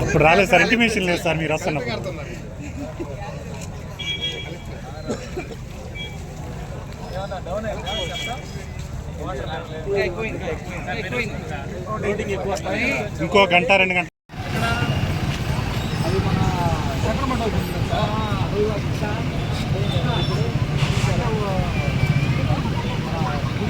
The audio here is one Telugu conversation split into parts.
అప్పుడు రాలేదు సార్ ఇంటిమేషన్ లేదు సార్ మీరు వస్తున్నప్పుడు. ఇంకో గంట రెండు గంట. అది మన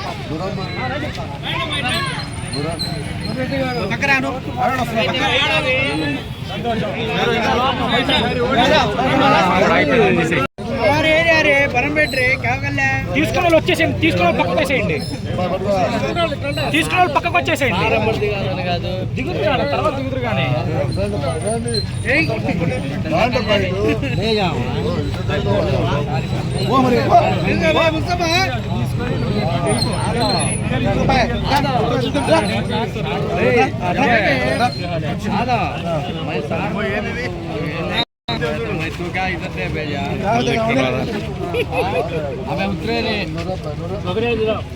కదా సార్ గుడి వాళ్ళు ఉన్నారు సార్ పోదాం. వాళ్ళు కొంచెం లాగుతున్నారు వచ్చే వచ్చే తీసుకున్న వాళ్ళు వచ్చేసేయండి తీసుకున్న వాళ్ళు పక్కకు వేసేయండి తీసుకున్న వాళ్ళు పక్కకు వచ్చేసేయండి దిగురు కానీ తర్వాత దిగురు కానీ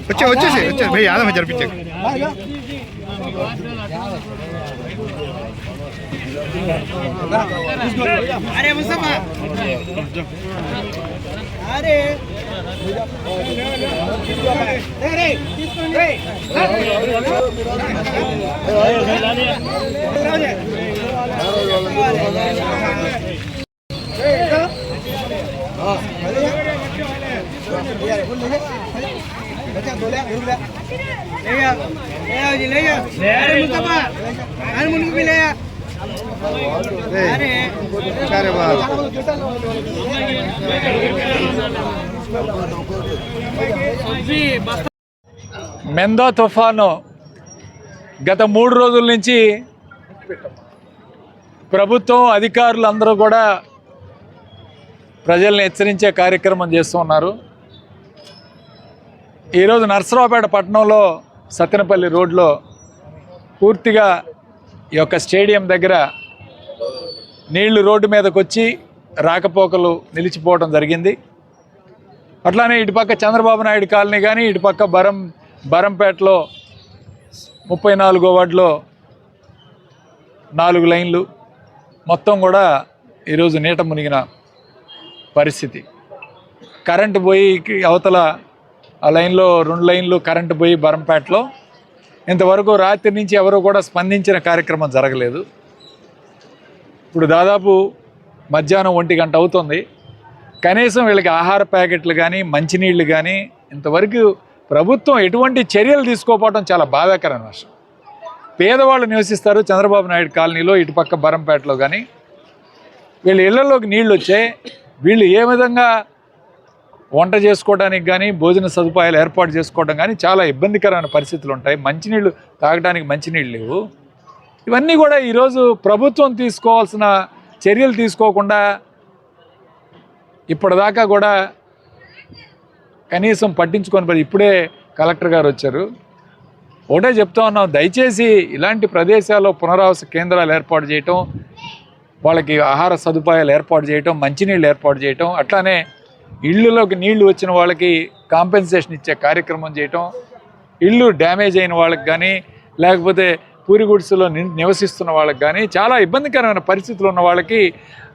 వచ్చే వచ్చేసి వచ్చే భయ్ యాదవ్ జరిపించే అరే ముసమ్మా అరే మెందో తుఫాను గత మూడు రోజుల నుంచి ప్రభుత్వం అధికారులు అందరూ కూడా ప్రజల్ని హెచ్చరించే కార్యక్రమం చేస్తున్నారు ఈరోజు నర్సరావుపేట పట్టణంలో సత్తెనపల్లి రోడ్లో పూర్తిగా ఈ యొక్క స్టేడియం దగ్గర నీళ్ళు రోడ్డు మీదకు వచ్చి రాకపోకలు నిలిచిపోవడం జరిగింది. అట్లానే ఇటుపక్క చంద్రబాబు నాయుడు కాలనీ కానీ ఇటుపక్క బరం బరంపేటలో ముప్పై నాలుగో వార్డులో నాలుగు లైన్లు మొత్తం కూడా ఈరోజు నీట మునిగిన పరిస్థితి. కరెంటు పోయి అవతల ఆ లైన్లో రెండు లైన్లు కరెంటు పోయి బరంపేటలో. ఇంతవరకు రాత్రి నుంచి ఎవరు కూడా స్పందించిన కార్యక్రమం జరగలేదు. ఇప్పుడు దాదాపు మధ్యాహ్నం ఒంటి గంట అవుతుంది. కనీసం వీళ్ళకి ఆహార ప్యాకెట్లు కానీ మంచినీళ్ళు కానీ ఇంతవరకు ప్రభుత్వం ఎటువంటి చర్యలు తీసుకోకపోవడం చాలా బాధాకరమైన విషయం. పేదవాళ్ళు నివసిస్తారు చంద్రబాబు నాయుడు కాలనీలో ఇటుపక్క బరంపేటలో కానీ వీళ్ళ ఇళ్ళలోకి నీళ్ళు వచ్చాయి వీళ్ళు ఏ విధంగా వంట చేసుకోవడానికి కానీ భోజన సదుపాయాలు ఏర్పాటు చేసుకోవడం కానీ చాలా ఇబ్బందికరమైన పరిస్థితులు ఉంటాయి. మంచినీళ్ళు తాగడానికి మంచినీళ్ళు లేవు. ఇవన్నీ కూడా ఈరోజు ప్రభుత్వం తీసుకోవాల్సిన చర్యలు తీసుకోకుండా ఇప్పటిదాకా కూడా కనీసం పట్టించుకొని ఇప్పుడే కలెక్టర్ గారు వచ్చారు. ఒకటే చెప్తా ఉన్నాం దయచేసి ఇలాంటి ప్రదేశాల్లో పునరావాస కేంద్రాలు ఏర్పాటు చేయటం వాళ్ళకి ఆహార సదుపాయాలు ఏర్పాటు చేయటం మంచినీళ్ళు ఏర్పాటు చేయటం అట్లానే ఇళ్ళలోకి నీళ్ళు వచ్చిన వాళ్ళకి కాంపెన్సేషన్ ఇచ్చే కార్యక్రమం చేయటం ఇల్లు డ్యామేజ్ అయిన వాళ్ళకి కానీ లేకపోతే పూరిగుడిసెలో నివసిస్తున్న వాళ్ళకి కానీ చాలా ఇబ్బందికరమైన పరిస్థితులు ఉన్న వాళ్ళకి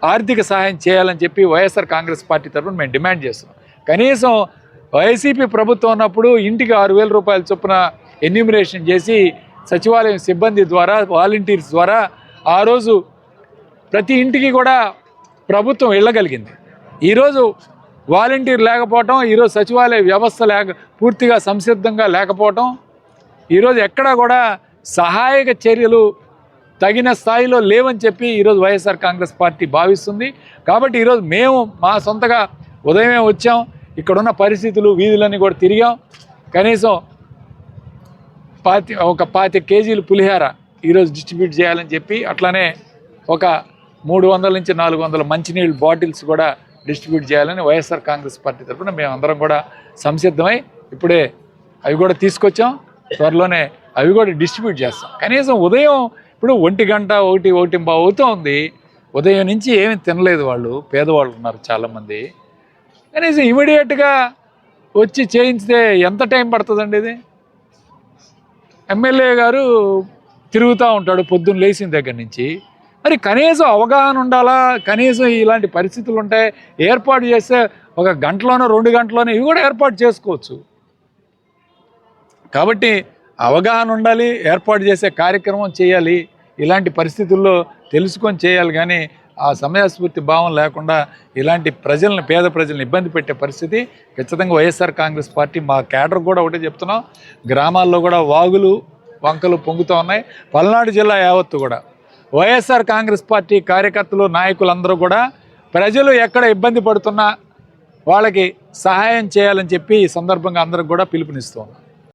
ఆర్థిక సహాయం చేయాలని చెప్పి వైఎస్ఆర్ కాంగ్రెస్ పార్టీ తరఫున మేము డిమాండ్ చేస్తున్నాం. కనీసం వైసీపీ ప్రభుత్వం ఉన్నప్పుడు ఇంటికి ఆరు వేల రూపాయల చొప్పున ఎన్యూమినేషన్ చేసి సచివాలయం సిబ్బంది ద్వారా వాలంటీర్స్ ద్వారా ఆ రోజు ప్రతి ఇంటికి కూడా ప్రభుత్వం వెళ్ళగలిగింది. ఈరోజు వాలంటీర్ లేకపోవటం ఈరోజు సచివాలయ వ్యవస్థ లేక పూర్తిగా సంసిద్ధంగా లేకపోవటం ఈరోజు ఎక్కడా కూడా సహాయక చర్యలు తగిన స్థాయిలో లేవని చెప్పి ఈరోజు వైఎస్ఆర్ కాంగ్రెస్ పార్టీ భావిస్తుంది. కాబట్టి ఈరోజు మేము మా సొంతగా ఉదయమే వచ్చాం. ఇక్కడున్న పరిస్థితులు వీధులన్నీ కూడా తిరిగాం. కనీసం పాతి ఒక పాతి కేజీలు పులిహార ఈరోజు డిస్ట్రిబ్యూట్ చేయాలని చెప్పి అట్లానే ఒక మూడు వందల నుంచి నాలుగు వందల మంచినీళ్ళు బాటిల్స్ కూడా డిస్ట్రిబ్యూట్ చేయాలని వైఎస్ఆర్ కాంగ్రెస్ పార్టీ తరఫున మేము అందరం కూడా సంసిద్ధమై ఇప్పుడే అవి కూడా తీసుకొచ్చాం. త్వరలోనే అవి కూడా డిస్ట్రిబ్యూట్ చేస్తాం. కనీసం ఉదయం ఇప్పుడు ఒంటి గంట ఒకటి ఒకటి అవుతూ ఉంది. ఉదయం నుంచి ఏమీ తినలేదు వాళ్ళు పేదవాళ్ళు ఉన్నారు చాలామంది. కనీసం ఇమీడియట్గా వచ్చి చేయించితే ఎంత టైం పడుతుందండి ఇది? ఎమ్మెల్యే గారు తిరుగుతూ ఉంటాడు పొద్దున్న లేచిన దగ్గర నుంచి. మరి కనీసం అవగాహన ఉండాలా? కనీసం ఇలాంటి పరిస్థితులు ఉంటాయి ఏర్పాటు చేస్తే ఒక గంటలోనో రెండు గంటలోనో ఇవి కూడా ఏర్పాటు చేసుకోవచ్చు. కాబట్టి అవగాహన ఉండాలి ఏర్పాటు చేసే కార్యక్రమం చేయాలి ఇలాంటి పరిస్థితుల్లో తెలుసుకొని చేయాలి. కానీ ఆ సమయస్ఫూర్తి భావం లేకుండా ఇలాంటి ప్రజలను పేద ప్రజల్ని ఇబ్బంది పెట్టే పరిస్థితి ఖచ్చితంగా వైఎస్ఆర్ కాంగ్రెస్ పార్టీ మా కేడర్ కూడా ఒకటే చెప్తున్నాం. గ్రామాల్లో కూడా వాగులు వంకలు పొంగుతూ ఉన్నాయి. పల్నాడు జిల్లా యావత్తు కూడా. వైఎస్ఆర్ కాంగ్రెస్ పార్టీ కార్యకర్తలు నాయకులందరూ కూడా ప్రజలు ఎక్కడ ఇబ్బంది పడుతున్నా వాళ్ళకి సహాయం చేయాలని చెప్పి ఈ సందర్భంగా అందరికి కూడా పిలుపునిస్తున్నాం